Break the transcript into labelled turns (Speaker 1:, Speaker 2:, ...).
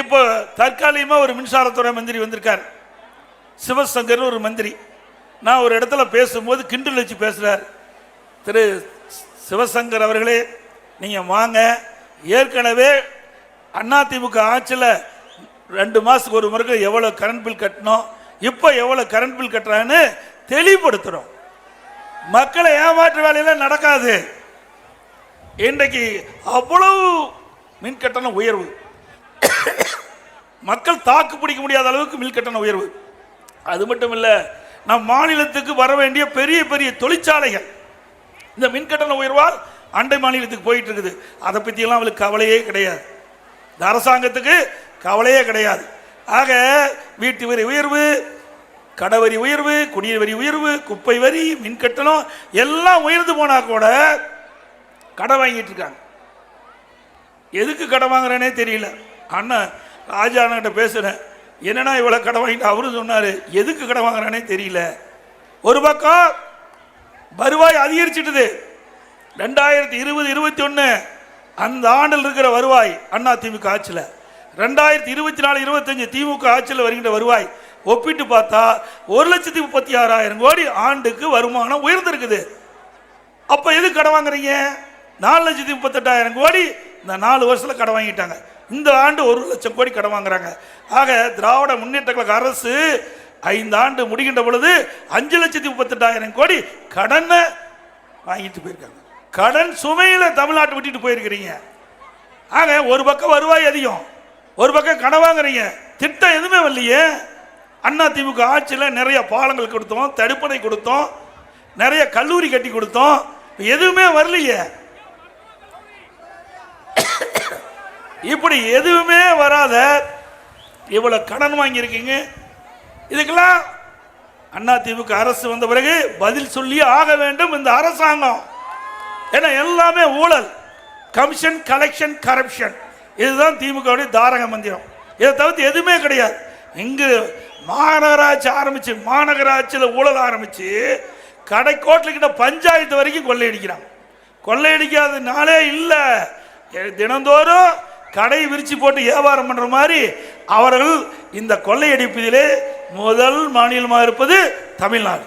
Speaker 1: இப்போ தற்காலிகமாக ஒரு மின்சாரத்துறை மந்திரி வந்திருக்கார். சிவசங்கர்னு ஒரு மந்திரி. நான் ஒரு இடத்துல பேசும்போது கிண்டல் வச்சு பேசுகிறார் திரு சிவசங்கர் அவர்களே நீங்கள் வாங்க. ஏற்கனவே அதிமுக ஆட்சியில் ரெண்டு மாதத்துக்கு ஒரு முறைக்கு எவ்வளோ கரண்ட் பில் கட்டணும் இப்போ எவ்வளோ கரண்ட் பில் கட்டுறான்னு தெளிவுபடுத்துகிறோம் மக்களை ஏமாற்று வேலையெல்லாம் நடக்காது. இன்றைக்கு அவ்வளவு மின் கட்டணம் உயர்வு. மக்கள் தாக்கு பிடிக்க முடியாத அளவுக்கு மின் கட்டண உயர்வு. அது மட்டும் இல்லை நம் மாநிலத்துக்கு வர வேண்டிய பெரிய பெரிய தொழிற்சாலைகள். இந்த மின் கட்டண உயர்வால் அண்டை மாநிலத்துக்கு போயிட்டு இருக்குது அதை பற்றியெல்லாம் அவளுக்கு கவலையே கிடையாது. இந்த அரசாங்கத்துக்கு கவலையே கிடையாது. ஆக வீட்டு வரி உயர்வு கடவரி உயர்வு குடிய வரி உயர்வு குப்பை வரி மின் கட்டணம் எல்லாம் உயர்ந்து போனால் கூட கடை வாங்கிட்டு இருக்காங்க. எதுக்கு கடை வாங்குறேனே தெரியல. அண்ணன் ராஜா பேசுகிறேன் என்னன்னா இவ்வளோ கடை வாங்கிட்டு அவரும் சொன்னார்? எதுக்கு கடை வாங்குறானே தெரியல. ஒரு பக்கம் வருவாய் அதிகரிச்சிட்டுது. ரெண்டாயிரத்தி இருபது இருபத்தி ஒன்று அந்த ஆண்டில் இருக்கிற வருவாய் அண்ணா திமுக ஆட்சியில். ரெண்டாயிரத்தி இருபத்தி நாலு இருபத்தஞ்சு திமுக ஆட்சியில் வருகின்ற வருவாய் ஒப்பிட்டு பார்த்தா ஒரு லட்சத்தி முப்பத்தி ஆறாயிரம் கோடி ஆண்டுக்கு வருமானம் உயர்ந்திருக்குது. அப்போ எது கடன் வாங்குறீங்க? நாலு லட்சத்தி முப்பத்தெட்டாயிரம் கோடி இந்த நாலு வருஷத்தில் கடன் வாங்கிட்டாங்க. இந்த ஆண்டு ஒரு லட்சம் கோடி கடன் வாங்குறாங்க. ஆக திராவிட முன்னேற்ற கழக அரசு ஐந்து ஆண்டு முடிகின்ற பொழுது அஞ்சு லட்சத்தி முப்பத்தெட்டாயிரம் கோடி கடனை வாங்கிட்டு போயிருக்காங்க. கடன் சுமையில் தமிழ்நாட்டை விட்டுட்டு போயிருக்கிறீங்க. ஆக ஒரு பக்கம் வருவாய் அதிகம். ஒரு பக்கம் கடன் வாங்குறீங்க. திட்டம் எதுவுமே வரலையே. அண்ணா திமுக ஆட்சியில் நிறைய பாலங்கள் கொடுத்தோம் தடுப்பணை கொடுத்தோம் நிறைய கல்லூரி கட்டி கொடுத்தோம். எதுவுமே வரலையே. இப்படி எதுவுமே வராத இவ்வளவு கடன் வாங்கியிருக்கீங்க. இதுக்கெல்லாம் அண்ணா திமுக அரசு வந்த பிறகு பதில் சொல்லி ஆக வேண்டும் இந்த அரசாங்கம். ஏன்னா எல்லாமே ஊழல். Commission collection corruption. இதுதான் திமுகவுடைய தாரக மந்திரம். இதை தவிர்த்து எதுவுமே கிடையாது. இங்கு மாநகராட்சி ஆரம்பிச்சு மாநகராட்சியில் ஊழல் ஆரம்பிச்சு கடைக்கோட்டில் பஞ்சாயத்து வரைக்கும் கொள்ளையடிக்கிறான். கொள்ளையடிக்காதனாலே இல்லை. தினந்தோறும் கடை விரிச்சு போட்டு வியாபாரம் பண்ற மாதிரி அவர்கள் இந்த கொள்ளையடிப்பதிலே முதல் மாநிலமாக இருப்பது தமிழ்நாடு.